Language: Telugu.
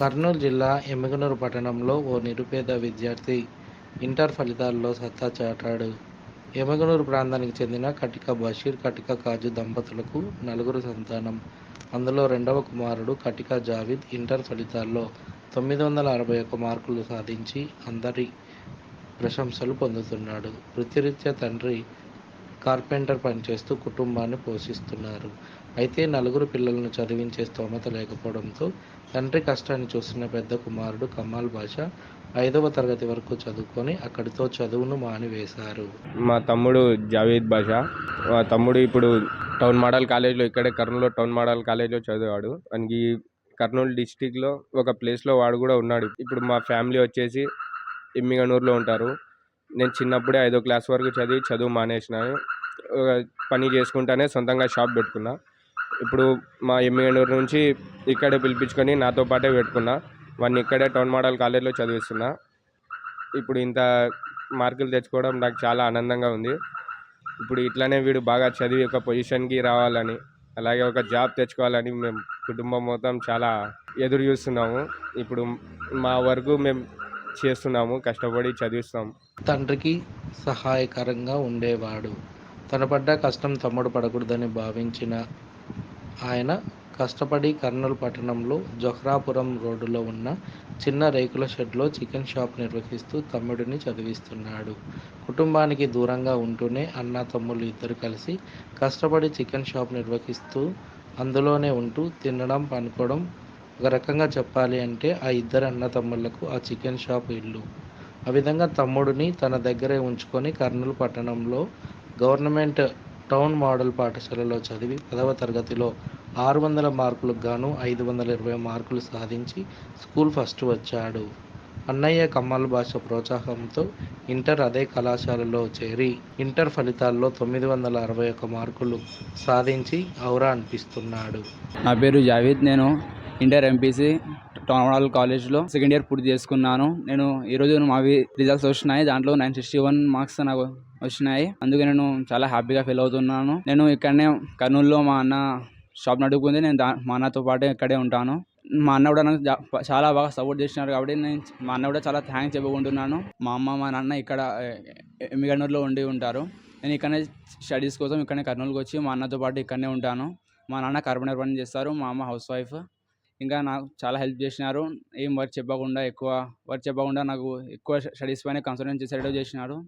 కర్నూలు జిల్లా ఎమ్మిగనూరు పట్టణంలో ఓ నిరుపేద విద్యార్థి ఇంటర్ ఫలితాల్లో సత్తా చాటాడు. ఎమ్మిగనూరు ప్రాంతానికి చెందిన కటిక బషీర్ కటిక కాజు దంపతులకు నలుగురు సంతానం. అందులో రెండవ కుమారుడు కటిక జావిద్ ఇంటర్ ఫలితాల్లో తొమ్మిది వందల అరవై ఒక్క మార్కులు సాధించి అందరి ప్రశంసలు పొందుతున్నాడు. వృత్తిరీత్యా తండ్రి కార్పెంటర్ పనిచేస్తూ కుటుంబాన్ని పోషిస్తున్నారు. అయితే నలుగురు పిల్లలను చదివించే స్తోమత లేకపోవడంతో తండ్రి కష్టాన్ని చూస్తున్న పెద్ద కుమారుడు కమాల్ బాషా ఐదవ తరగతి వరకు చదువుకొని అక్కడితో చదువును మానివేశారు. మా తమ్ముడు జావేద్ బాషా. మా తమ్ముడు ఇప్పుడు టౌన్ మోడల్ కాలేజ్లో ఇక్కడే కర్నూలులో టౌన్ మోడల్ కాలేజ్లో చదివాడు. మనకి కర్నూలు డిస్టిక్లో ఒక ప్లేస్లో వాడు కూడా ఉన్నాడు. ఇప్పుడు మా ఫ్యామిలీ వచ్చేసి ఇమ్మిగనూరులో ఉంటారు. నేను చిన్నప్పుడే ఐదో క్లాస్ వరకు చదివి చదువు మానేసినాను. పని చేసుకుంటానే సొంతంగా షాప్ పెట్టుకున్నా. ఇప్పుడు మా ఎమ్మిగనూరు నుంచి ఇక్కడే పిలిపించుకొని నాతో పాటే పెట్టుకున్నా. వాడిని ఇక్కడే టౌన్ మోడల్ కాలేజ్లో చదివిస్తున్నా. ఇప్పుడు ఇంత మార్కులు తెచ్చుకోవడం నాకు చాలా ఆనందంగా ఉంది. ఇప్పుడు ఇట్లానే వీడు బాగా చదివి ఒక పొజిషన్కి రావాలని అలాగే ఒక జాబ్ తెచ్చుకోవాలని మేము కుటుంబం మొత్తం చాలా ఎదురు చూస్తున్నాము. ఇప్పుడు మా వరకు మేము చేస్తున్నాము కష్టపడి చదివిస్తాం తండ్రికి సహాయకరంగా ఉండేవాడు. తన పడ్డ కష్టం తమ్ముడు పడకూడదని భావించిన ఆయన కష్టపడి కర్నూలు పట్టణంలో జొహ్రాపురం రోడ్డులో ఉన్న చిన్న రేకుల షెడ్లో చికెన్ షాప్ నిర్వహిస్తూ తమ్ముడిని చదివిస్తున్నాడు. కుటుంబానికి దూరంగా ఉంటూనే అన్న తమ్ముళ్ళు ఇద్దరు కలిసి కష్టపడి చికెన్ షాప్ నిర్వహిస్తూ అందులోనే ఉంటూ తినడం పనుకోవడం ఒక రకంగా చెప్పాలి అంటే ఆ ఇద్దరు అన్న తమ్ముళ్ళకు ఆ చికెన్ షాప్ ఇల్లు. ఆ విధంగా తమ్ముడిని తన దగ్గరే ఉంచుకొని కర్నూలు పట్టణంలో గవర్నమెంట్ టౌన్ మోడల్ పాఠశాలలో చదివి పదవ తరగతిలో ఆరు వందల మార్కులకు గాను ఐదు వందల ఇరవై మార్కులు సాధించి స్కూల్ ఫస్ట్ వచ్చాడు. అన్నయ్య కమ్మాల్ భాష ప్రోత్సాహంతో ఇంటర్ అదే కళాశాలలో చేరి ఇంటర్ ఫలితాల్లో తొమ్మిది వందల అరవై ఒక్క మార్కులు సాధించి ఔరా అనిపిస్తున్నాడు. నా పేరు జావేద్ నేను ఇంటర్ ఎంపీసీ టోనవాడల్ కాలేజ్లో సెకండ్ ఇయర్ పూర్తి చేసుకున్నాను. నేను ఈరోజు మావి రిజల్ట్స్ వచ్చినాయి. దాంట్లో నైన్ సిక్స్టీ వన్ మార్క్స్ నాకు వచ్చినాయి. అందుకే నేను చాలా హ్యాపీగా ఫీల్ అవుతున్నాను. నేను ఇక్కడనే కర్నూలులో మా అన్న షాప్ నడుపుకుంది. నేను దా మా అన్నతో పాటు ఇక్కడే ఉంటాను. మా అన్న కూడా నాకు చాలా బాగా సపోర్ట్ చేసినారు కాబట్టి నేను మా అన్న కూడా చాలా థ్యాంక్స్ చెప్పుకుంటున్నాను. మా అమ్మ మా నాన్న ఇక్కడ ఎమ్మిగనూరులో ఉండి ఉంటారు. నేను ఇక్కడనే స్టడీస్ కోసం ఇక్కడనే కర్నూలుకి వచ్చి మా అన్నతో పాటు ఇక్కడనే ఉంటాను. మా నాన్న కార్పెంటర్ పని చేస్తారు. మా అమ్మ హౌస్ వైఫ్. ఇంకా నాకు చాలా హెల్ప్ చేసినారు. ఏం వర్క్ చెప్పకుండా ఎక్కువ వర్క్ చెప్పకుండా నాకు ఎక్కువ స్టడీస్ పైన కాన్సన్ట్రేట్ చేసేటట్టు చేసినారు.